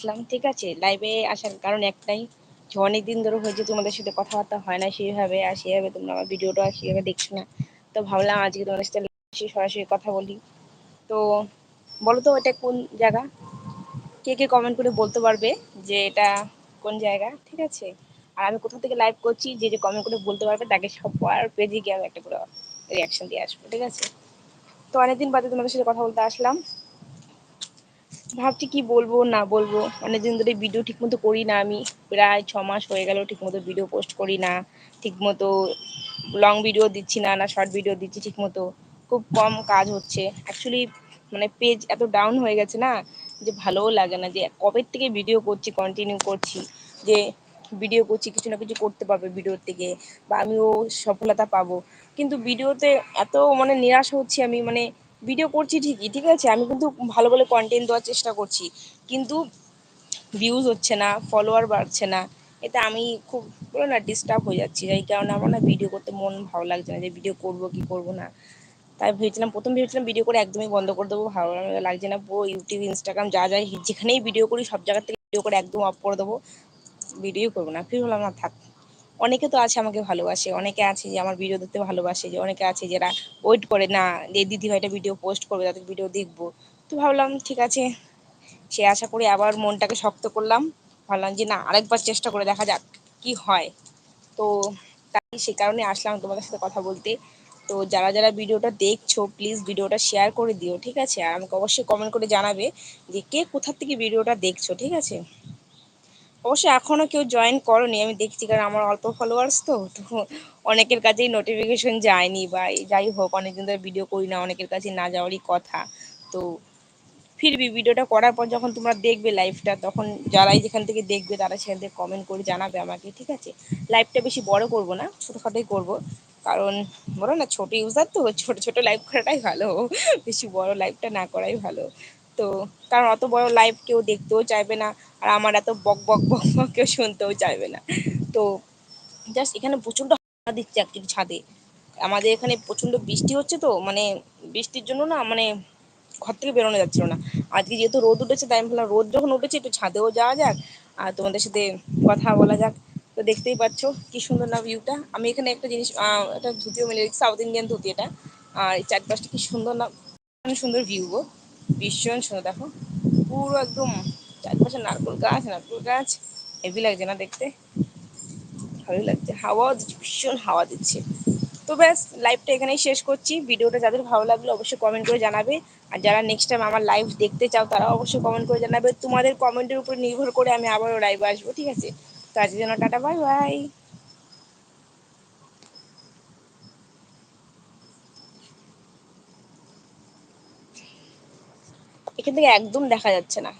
আসলাম, ঠিক আছে? লাইভে আসার কারণ একটাই, যে অনেক দিন ধরে হয়েছে তোমাদের সাথে কথাবার্তা হয় না সেইভাবে, আর সেভাবে তোমরা আমার ভিডিওটা সেভাবে দেখছ না। তো ভাবলাম আজকে তোমাদের সাথে সরাসরি কথা বলি। তো বলো তো, এটা কোন জায়গা? কে কে কমেন্ট করে বলতে পারবে যে এটা কোন জায়গা, ঠিক আছে? আর আমি কোথা থেকে লাইভ করছি, যে যে কমেন্ট করে বলতে পারবে, তাকে সব সবার পেজে গিয়ে আমি একটা করে রিয়াকশন দিয়ে আসব, ঠিক আছে? তো অনেকদিন বাদে তোমাদের সাথে কথা বলতে আসলাম। ভাবছি কি বলব, না বলব। অনেকদিন ধরে ভিডিও ঠিকমতো করি না আমি, প্রায় ছ মাস হয়ে গেল ঠিকমতো ভিডিও পোস্ট করি না, ঠিকমতো লং ভিডিও দিচ্ছি না না শর্ট ভিডিও দিচ্ছি ঠিকমতো। খুব কম কাজ হচ্ছে। অ্যাকচুয়ালি মানে পেজ এত ডাউন হয়ে গেছে না, যে ভালোও লাগে না, যে কবে থেকে ভিডিও করছি কন্টিনিউ করছি, যে ভিডিও করছি, কিছু না কিছু করতে পারবে ভিডিওর থেকে, বা আমিও সফলতা পাবো। কিন্তু ভিডিওতে এত মানে নিরাশ হচ্ছি আমি মানে ভিডিও করছি ঠিকই, ঠিক আছে? আমি কিন্তু ভালো ভালো কন্টেন্ট দেওয়ার চেষ্টা করছি। কিন্তু ভিউজ হচ্ছে না ফলোয়ার বাড়ছে না। এতে আমি খুব বলো না ডিস্টার্ব হয়ে যাচ্ছি এই কারণে আমার না ভিডিও করতে মন ভালো লাগছে না যে ভিডিও করব কি করব না। তাই ভেবেছিলাম, প্রথম ভেবেছিলাম ভিডিও করে একদমই বন্ধ করে দেবো, ভালো লাগছে না পুরো ইউটিউব ইনস্টাগ্রাম যা যাই, যেখানেই ভিডিও করি, সব জায়গা থেকে ভিডিও করে একদম অফ করে দেবো। ভিডিও করব না, ফির হলাম না, থাক। অনেকে তো আছে আমাকে ভালোবাসে, অনেকে আছে যে আমার ভিডিও দেখতে ভালোবাসে, যে অনেকে আছে যারা ওয়েট করে না, যে দিদি ভাইটা ভিডিও পোস্ট করবে, তাদের ভিডিও দেখব। তো ভাবলাম, ঠিক আছে, সে আশা করি আবার মনটাকে শক্ত করলাম। ভাবলাম যে না, আরেকবার চেষ্টা করে দেখা যাক কি হয়। তো তাই সে কারণে আসলাম তোমাদের সাথে কথা বলতে। তো যারা যারা ভিডিওটা দেখছ প্লিজ ভিডিওটা শেয়ার করে দিও, ঠিক আছে? আর আমাকে অবশ্যই কমেন্ট করে জানাবে যে কে কোথার থেকে ভিডিওটা দেখছ, ঠিক আছে? অবশ্যই এখনও কেউ জয়েন করনি, আমি দেখছি কারণ আমার অল্প ফলোয়ার্স তো তো অনেকের কাছেই নোটিফিকেশন যায়নি বা যাই হোক, অনেকদিন ধরে ভিডিও করি না, অনেকের কাছে না যাওয়ারই কথা। তো ফিরবি ভিডিওটা করার পর যখন তোমরা দেখবে লাইভটা তখন যারাই যেখান থেকে দেখবে তারা সেখান থেকে কমেন্ট করে জানাবে আমাকে, ঠিক আছে? লাইভটা বেশি বড় করব না, ছোটোখাটোই করব। কারণ বলো না, ছোট ইউজার তো, ছোট ছোট লাইভ করাটাই ভালো, বেশি বড় লাইভটা না করাই ভালো। তো, কারণ অত বড় লাইভ কেউ দেখতেও চাইবে না, আর আমার এত বক বক বক বক কেউ শুনতেও চাইবে না। তো জাস্ট এখানে প্রচণ্ড হাওয়া দিচ্ছে অ্যাকচুয়ালি ছাদে। আমাদের এখানে প্রচণ্ড বৃষ্টি হচ্ছে তো মানে বৃষ্টির জন্য না মানে ঘর থেকে বেরোনো যাচ্ছিল না। আজকে যেহেতু রোদ উঠেছে, তাই আমি ভাবলাম রোদ যখন উঠেছে, একটু ছাদেও যাওয়া যাক, আর তোমাদের সাথে কথা বলা যাক। তো দেখতেই পাচ্ছ কি সুন্দর না ভিউটা আমি এখানে একটা জিনিস একটা ধুতিও মিলে সাউথ ইন্ডিয়ান ধুতি এটা। আর চারপাশটা কি সুন্দর না সুন্দর ভিউ গো। ভীষণ সুন্দর, দেখো। পুরো একদম চারপাশে নারকেল গাছ নারকেল গাছ। হেভি লাগছে না দেখতে? ভালোই লাগছে। দিচ্ছে, ভীষণ হাওয়া দিচ্ছে। তো ব্যাস, লাইভটা এখানেই শেষ করছি। ভিডিওটা যাদের ভালো লাগল অবশ্যই কমেন্ট করে জানাবে। আর যারা নেক্সট টাইম আমার লাইভ দেখতে চাও তারা অবশ্যই কমেন্ট করে জানাবে। তোমাদের কমেন্টের উপর নির্ভর করে আমি আবারও লাইভে আসব, ঠিক আছে? তো আজকের জন্য টাটা বাই বাই এখান থেকে একদম দেখা যাচ্ছে না।